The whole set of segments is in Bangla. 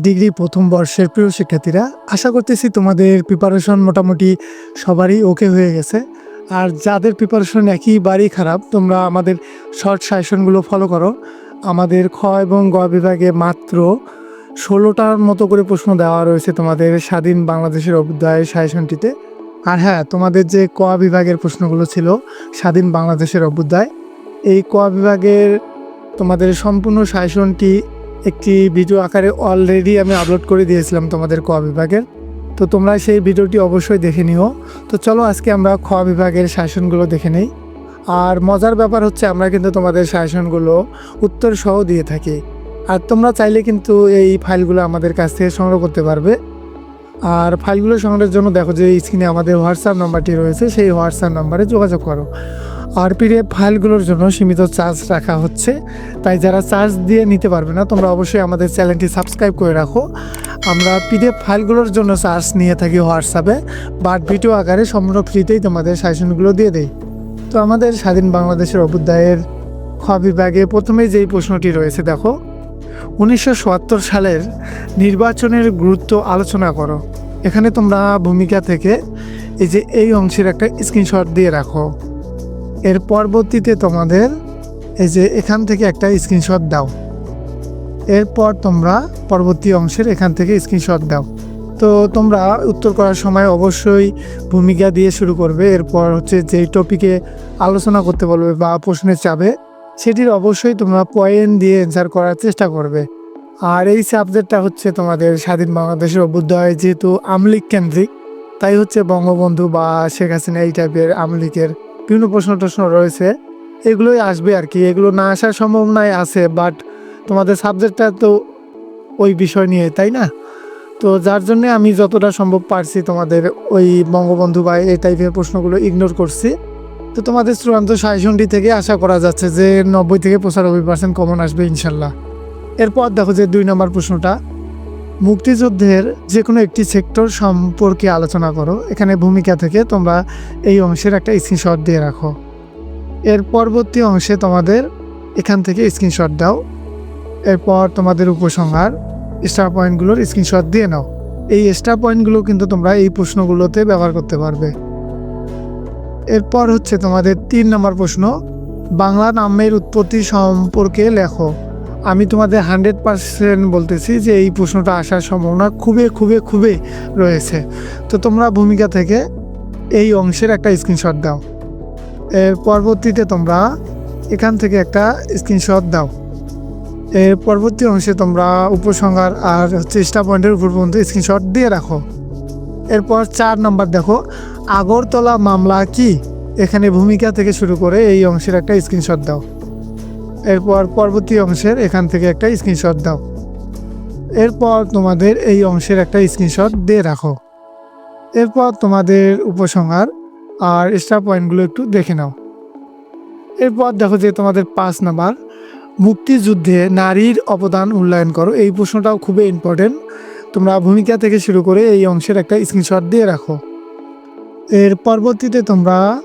ডিগ্রি প্রথম বর্ষের প্রিয় শিক্ষার্থীরা, আশা করতেছি তোমাদের প্রিপারেশন মোটামুটি সবারই ওকে হয়ে গেছে। আর যাদের প্রিপারেশন একেবারেই খারাপ, তোমরা আমাদের শর্ট সাজেশনগুলো ফলো করো। আমাদের খ এবং গ বিভাগে মাত্র ষোলোটার মতো করে প্রশ্ন দেওয়া রয়েছে তোমাদের স্বাধীন বাংলাদেশের অভ্যুদয় সাজেশনটিতে আর হ্যাঁ তোমাদের যে ক বিভাগের প্রশ্নগুলো ছিল স্বাধীন বাংলাদেশের অভ্যুদয়, এই ক বিভাগের তোমাদের সম্পূর্ণ সাজেশনটি একটি ভিডিও আকারে অলরেডি আমি আপলোড করে দিয়েছিলাম তোমাদের ক বিভাগের। তো তোমরা সেই ভিডিওটি অবশ্যই দেখে নিও। তো চলো আজকে আমরা খ বিভাগের শাসনগুলো দেখে নেই। আর মজার ব্যাপার হচ্ছে আমরা কিন্তু তোমাদের শাসনগুলো উত্তর সহ দিয়ে থাকি। আর তোমরা চাইলে কিন্তু এই ফাইলগুলো আমাদের কাছ থেকে সংগ্রহ করতে পারবে। আর ফাইলগুলো সংগ্রহের জন্য দেখো যে স্ক্রিনে আমাদের হোয়াটসঅ্যাপ নাম্বারটি রয়েছে, সেই হোয়াটসঅ্যাপ নাম্বারে যোগাযোগ করো। আর পিডিএফ ফাইলগুলোর জন্য সীমিত চার্জ রাখা হচ্ছে। তাই যারা চার্জ দিয়ে নিতে পারবে না, তোমরা অবশ্যই আমাদের চ্যানেলটি সাবস্ক্রাইব করে রাখো। আমরা পিডিএফ ফাইলগুলোর জন্য চার্জ নিয়ে থাকি হোয়াটসঅ্যাপে বাট ভিডিও আকারে সম্পূর্ণ ফ্রিতেই তোমাদের সাজেশনগুলো দিয়ে দেই। তো আমাদের স্বাধীন বাংলাদেশের অভ্যুদয়ের খ বিভাগে প্রথমেই যেই প্রশ্নটি রয়েছে, দেখো। উনিশশো সত্তর সালের নির্বাচনের গুরুত্ব আলোচনা করো। এখানে তোমরা ভূমিকা থেকে এই যে এই অংশের একটা স্ক্রিনশট দিয়ে রাখো। এর পরবর্তীতে তোমাদের এই যে এখান থেকে একটা স্ক্রিনশট দাও। এরপর তোমরা পরবর্তী অংশের এখান থেকে স্ক্রিনশট দাও। তো তোমরা উত্তর করার সময় অবশ্যই ভূমিকা দিয়ে শুরু করবে। এরপর হচ্ছে যেই টপিকে আলোচনা করতে বলবে বা প্রশ্নের চাবে সেটির অবশ্যই তোমরা পয়েন্ট দিয়ে অ্যান্সার করার চেষ্টা করবে। আর এই সাবজেক্টটা হচ্ছে তোমাদের স্বাধীন বাংলাদেশের অভ্যুদয় যেহেতু আমলিক কেন্দ্রিক, তাই হচ্ছে বঙ্গবন্ধু বা শেখ হাসিনা এই টাইপের আমলিকের বিভিন্ন প্রশ্ন টশ্ন রয়েছে। এগুলোই আসবে আর কি। এগুলো না আসার সম্ভাবনাই আছে বাট তোমাদের সাবজেক্টটা তো ওই বিষয় নিয়ে, তাই না? তো যার জন্য আমি যতটা সম্ভব পারছি তোমাদের ওই বঙ্গবন্ধু বা এই টাইপের প্রশ্নগুলো ইগনোর করছি। তো তোমাদের চূড়ান্ত সাজেশনটি থেকে আশা করা যাচ্ছে যে নব্বই থেকে পঁচানব্বই পার্সেন্ট কমন আসবে ইনশাল্লাহ। এরপর দেখো যে দুই নম্বর প্রশ্নটা। মুক্তিযুদ্ধের যে কোনো একটি সেক্টর সম্পর্কে আলোচনা করো। এখানে ভূমিকা থেকে তোমরা এই অংশের একটা স্ক্রিনশট দিয়ে রাখো। এর পরবর্তী অংশে তোমাদের এখান থেকে স্ক্রিনশট দাও। এরপর তোমাদের উপসংহার স্টার পয়েন্টগুলোর স্ক্রিনশট দিয়ে নাও। এই স্টার পয়েন্টগুলো কিন্তু তোমরা এই প্রশ্নগুলোতে ব্যবহার করতে পারবে। এরপর হচ্ছে তোমাদের তিন নম্বর প্রশ্ন, বাংলা নামের উৎপত্তি সম্পর্কে লেখো। আমি তোমাদের হান্ড্রেড পার্সেন্ট বলতেছি যে এই প্রশ্নটা আসার সম্ভাবনা খুবই খুবই খুবই রয়েছে। তো তোমরা ভূমিকা থেকে এই অংশের একটা স্ক্রিনশট দাও। এর পরবর্তীতে তোমরা এখান থেকে একটা স্ক্রিনশট দাও। এর পরবর্তী অংশে তোমরা উপসংহার আর স্টার পয়েন্টের উপর পর্যন্ত স্ক্রিনশট দিয়ে রাখো। এরপর চার নম্বর দেখো, আগরতলা মামলা কি? এখানে ভূমিকা থেকে শুরু করে এই অংশের একটা স্ক্রিনশট দাও। এরপর পরবর্তী অংশের এখান থেকে একটা স্ক্রিনশট দাও। এরপর তোমাদের এই অংশের একটা স্ক্রিনশট দিয়ে রাখো। এরপর তোমাদের উপসংহার আর স্টার পয়েন্টগুলো একটু দেখে নাও। এরপর দেখো যে তোমাদের পাঁচ নাম্বার, মুক্তিযুদ্ধে নারীর অবদান মূল্যায়ন করো। এই প্রশ্নটাও খুবই ইম্পর্টেন্ট তোমরা ভূমিকা থেকে শুরু করে এই অংশের একটা স্ক্রিনশট দিয়ে রাখো। এর পরবর্তীতে তোমরা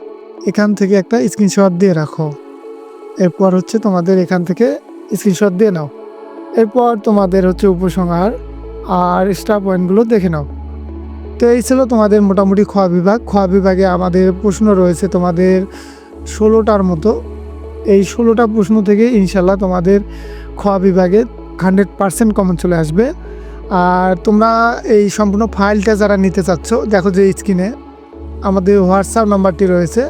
এখান থেকে একটা স্ক্রিনশট দিয়ে রাখো। এরপর হচ্ছে তোমাদের এখান থেকে স্ক্রিনশট দিয়ে নাও। এরপর তোমাদের হচ্ছে উপসংহার আর স্টার পয়েন্টগুলো দেখে নাও। তো এই ছিল তোমাদের মোটামুটি খ বিভাগ। খ বিভাগে আমাদের প্রশ্ন রয়েছে তোমাদের ষোলোটার মতো। এই ষোলোটা প্রশ্ন থেকে ইনশাল্লাহ তোমাদের খ বিভাগে হান্ড্রেড পার্সেন্ট কমন চলে আসবে। আর তোমরা এই সম্পূর্ণ ফাইলটা যারা নিতে চাচ্ছ, দেখো যে স্ক্রিনে আমাদের হোয়াটসঅ্যাপ নাম্বারটি রয়েছে।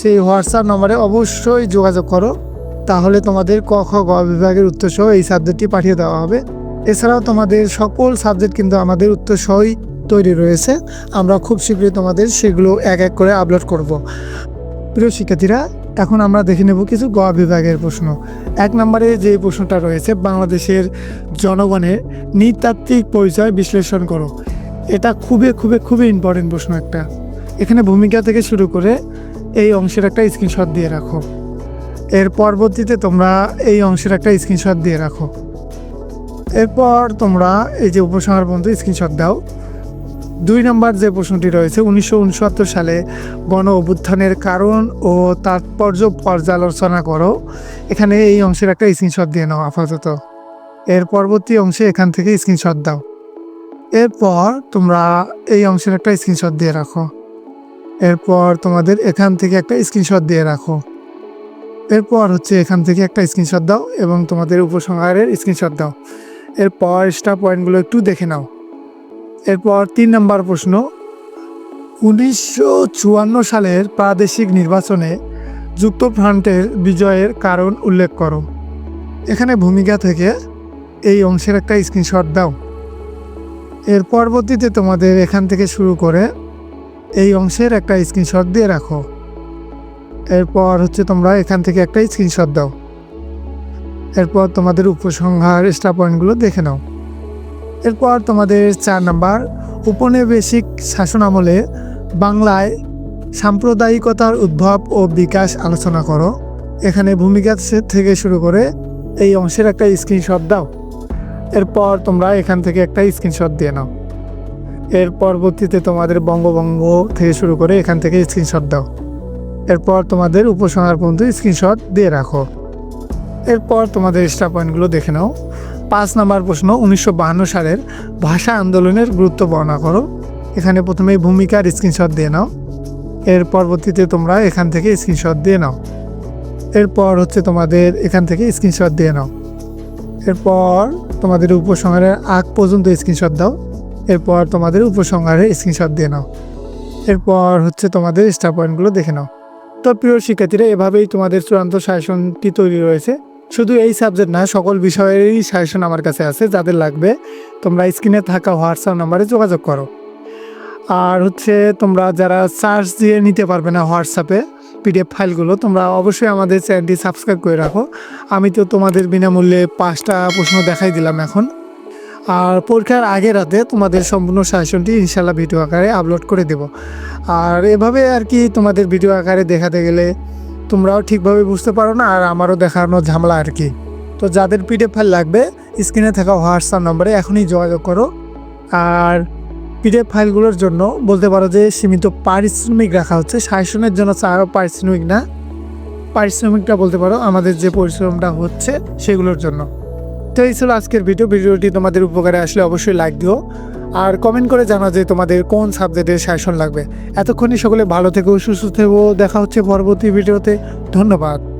সেই হোয়াটসঅ্যাপ নম্বরে অবশ্যই যোগাযোগ করো। তাহলে তোমাদের ক খ গ বিভাগের উত্তর সহ এই সাবজেক্টটি পাঠিয়ে দেওয়া হবে। এছাড়াও তোমাদের সকল সাবজেক্ট কিন্তু আমাদের উত্তর সহই তৈরি রয়েছে। আমরা খুব শীঘ্রই তোমাদের সেগুলো এক এক করে আপলোড করব। প্রিয় শিক্ষার্থীরা, এখন আমরা দেখে নেব কিছু গ বিভাগের প্রশ্ন। এক নম্বরে যে প্রশ্নটা রয়েছে, বাংলাদেশের জনগণের নৃতাত্ত্বিক পরিচয় বিশ্লেষণ করো। এটা খুবই খুবই খুবই ইম্পর্টেন্ট প্রশ্ন একটা। এখানে ভূমিকা থেকে শুরু করে এই অংশের একটা স্ক্রিনশট দিয়ে রাখো। এর পরবর্তীতে তোমরা এই অংশের একটা স্ক্রিনশট দিয়ে রাখো। এরপর তোমরা এই যে উপসংহার পর্যন্ত স্ক্রিনশট দাও। দুই নম্বর যে প্রশ্নটি রয়েছে, উনিশশো উনসত্তর সালে গণ অভ্যুত্থানের কারণ ও তাৎপর্য পর্যালোচনা করো। এখানে এই অংশের একটা স্ক্রিনশট দিয়ে নাও আপাতত। এর পরবর্তী অংশে এখান থেকে স্ক্রিনশট দাও। এরপর তোমরা এই অংশের একটা স্ক্রিনশট দিয়ে রাখো। এরপর তোমাদের এখান থেকে একটা স্ক্রিনশট দিয়ে রাখো। এরপর হচ্ছে এখান থেকে একটা স্ক্রিনশট দাও এবং তোমাদের উপসংহারের স্ক্রিনশট দাও। এরপর স্টার পয়েন্টগুলো একটু দেখে নাও। এরপর তিন নম্বর প্রশ্ন, উনিশশো চুয়ান্ন সালের প্রাদেশিক নির্বাচনে যুক্তফ্রন্টের বিজয়ের কারণ উল্লেখ করো। এখানে ভূমিকা থেকে এই অংশের একটা স্ক্রিনশট দাও। এর পরবর্তীতে তোমাদের এখান থেকে শুরু করে এই অংশের একটা স্ক্রিনশট দিয়ে রাখো। এরপর হচ্ছে তোমরা এখান থেকে একটা স্ক্রিনশট দাও। এরপর তোমাদের উপসংহার স্টার পয়েন্টগুলো দেখে নাও। এরপর তোমাদের চার নাম্বার উপনিবেশিক শাসন আমলে বাংলায় সাম্প্রদায়িকতার উদ্ভব ও বিকাশ আলোচনা করো। এখানে ভূমিকা থেকে শুরু করে এই অংশের একটা স্ক্রিনশট দাও। এরপর তোমরা এখান থেকে একটা স্ক্রিনশট দিয়ে নাও। এর পরবর্তীতে তোমাদের বঙ্গবঙ্গ থেকে শুরু করে এখান থেকে স্ক্রিনশট দাও। এরপর তোমাদের উপসংহার পর্যন্ত স্ক্রিনশট দিয়ে রাখো। এরপর তোমাদের স্টার পয়েন্টগুলো দেখে নাও। পাঁচ নম্বর প্রশ্ন, উনিশশো সালের ভাষা আন্দোলনের গুরুত্ব বর্ণনা করো। এখানে প্রথমে ভূমিকার স্ক্রিনশট দিয়ে নাও। এর পরবর্তীতে তোমরা এখান থেকে স্ক্রিনশট দিয়ে নাও। এরপর হচ্ছে তোমাদের এখান থেকে স্ক্রিনশট দিয়ে নাও। এরপর তোমাদের উপসংহারের আগ পর্যন্ত স্ক্রিনশট দাও। এরপর তোমাদের উপসংহারের স্ক্রিনশট দিয়ে নাও। এরপর হচ্ছে তোমাদের স্টার পয়েন্টগুলো দেখে নাও। তো প্রিয় শিক্ষার্থীরা, এভাবেই তোমাদের চূড়ান্ত সাজেশনটি তৈরি রয়েছে। শুধু এই সাবজেক্ট না, সকল বিষয়েরই সাজেশন আমার কাছে আছে, যাদের লাগবে তোমরা স্ক্রিনে থাকা হোয়াটসঅ্যাপ নাম্বারে যোগাযোগ করো। আর হচ্ছে তোমরা যারা চার্জ দিয়ে নিতে পারবে না হোয়াটসঅ্যাপে পিডিএফ ফাইলগুলো, তোমরা অবশ্যই আমাদের চ্যানেলটি সাবস্ক্রাইব করে রাখো। আমি তো তোমাদের বিনামূল্যে পাঁচটা প্রশ্ন দেখাই দিলাম এখন। আর পরীক্ষার আগে রাতে তোমাদের সম্পূর্ণ সাজেশনটি ইনশাল্লাহ ভিডিও আকারে আপলোড করে দেব। আর এভাবে আর কি তোমাদের ভিডিও আকারে দেখাতে গেলে তোমরাও ঠিকভাবে বুঝতে পারো না আর আমারও দেখানো ঝামেলা আর কি। তো যাদের পিডিএফ ফাইল লাগবে স্ক্রিনে থাকা হোয়াটসঅ্যাপ নম্বরে এখনই যোগাযোগ করো। আর পিডিএফ ফাইলগুলোর জন্য বলতে পারো যে সীমিত পারিশ্রমিক রাখা হচ্ছে। সাজেশনের জন্য চা পারিশ্রমিক না, পারিশ্রমিকটা বলতে পারো আমাদের যে পরিশ্রমটা হচ্ছে সেগুলোর জন্য। তো এই ছিল আজকের ভিডিও। ভিডিওটি তোমাদের উপকারে আসলে অবশ্যই লাইক দিও। আর কমেন্ট করে জানা যে তোমাদের কোন সাবজেক্টের শাসন লাগবে। এতক্ষণই সকলে ভালো থেকো, সুস্থ থেকো। দেখা হচ্ছে পরবর্তী ভিডিওতে। ধন্যবাদ।